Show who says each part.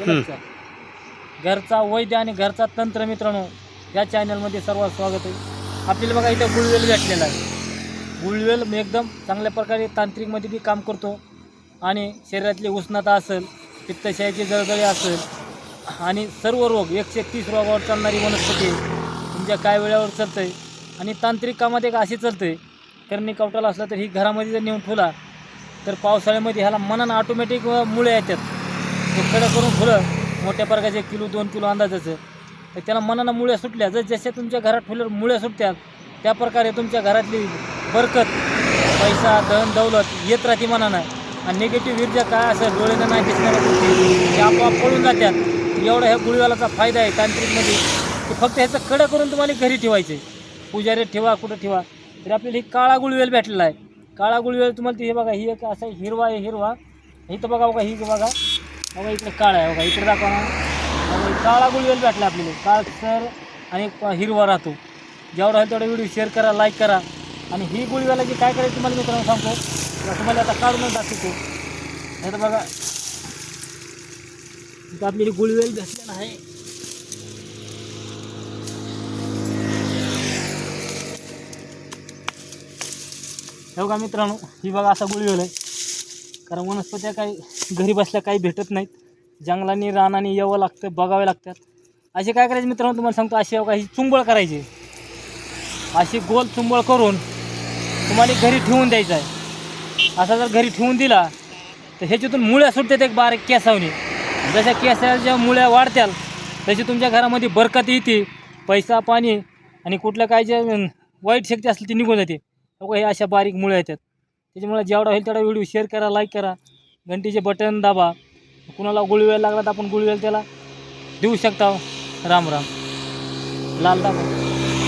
Speaker 1: हे घरचा वैद्य आणि घरचा तंत्र मित्रांनो या चॅनलमध्ये सर्वात स्वागत आहे. आपल्याला बघा इथं गुळवेल भेटलेला आहे. गुळवेल मी एकदम चांगल्या प्रकारे तांत्रिकमध्ये बी काम करतो. आणि शरीरातली उष्णता असेल पित्तशयाची जळजळी असेल आणि सर्व रोग एकशे तीस रोगावर चालणारी वनस्पती तुमच्या काय वेळेवर चालतं आहे आणि तांत्रिक कामात एक अशी चालतं आहे करणी कवटाला असला तर ही घरामध्ये जर नेऊन ठेवला तर पावसाळ्यामध्ये ह्याला मनानं ऑटोमॅटिक मुळे येतात. खडं करून फुलं मोठ्या प्रकारचे किलो दोन किलो अंदाजाचं. तर त्याला मनानं मुळ्या सुटल्या. जर जशा तुमच्या घरात फुलं मुळ्या सुटतात त्या प्रकारे तुमच्या घरातली बरकत पैसा धन दौलत येत राहते मनानं. आणि निगेटिव्ह ऊर्जा काय असेल डोळ्यानं नाही दिसणाऱ्या गोष्टी ते आपोआप पळून जातात एवढा ह्या गुळीवालाचा फायदा आहे तांत्रिकमध्ये. की फक्त ह्याचं कडं करून तुम्हाला घरी ठेवायचं आहे पुजारीत ठेवा कुठं ठेवा. तर आपल्याला ही काळा गुळवेल भेटलेला आहे. काळा गुळवेल तुम्हाला ते हे बघा ही एक असा हिरवा आहे हिरवा. इथं बघा बघा ही बघा. बघा इकडे काळा आहे बघा इकडे दाखवा ना. बघा, काळा गुळवेल भेटला आपल्याला. काळ सर आणि हिरवा राहतो. जेवढा आहे तेवढा व्हिडिओ शेअर करा लाईक करा. आणि ही गुळवेलाची काय करायचं तुम्हाला मित्रांनो सांगतो. तुम्हाला आता काढूनच दाखवतो. नाही तर बघा. इथं आपली गुळवेल भेटलेला आहे. हे बघा मित्रांनो ही बघा असा गुळवेल आहे. कारण वनस्पत्या काही घरी बसल्या काही भेटत नाहीत. जंगलांनी रानाने यावं लागतं बघावे लागतात. असे काय करायचे मित्रांनो तुम्हाला सांगतो अशी काही ही चुंबळ करायची. अशी गोल चुंबळ करून तुम्हाला घरी ठेवून द्यायचं आहे. असा जर घरी ठेवून दिला तर ह्याच्यातून मुळ्या सुटतात एक बारीक केसावणी जशा केसाच्या मुळ्या वाढत्याल तशी तुमच्या घरामध्ये बरकत येते पैसा पाणी आणि कुठलं काय जे वाईट शक्ती असेल ती निघून जाते. हे अशा बारीक मुळ्या येतात. त्याच्यामुळे जेवढा होईल तेवढा व्हिडिओ शेअर करा लाईक करा. घंटीचे बटन दाबा. कुणाला गुळवेल लागला तर आपण गुळवेल त्याला देऊ शकता. राम राम. लाल दाबा.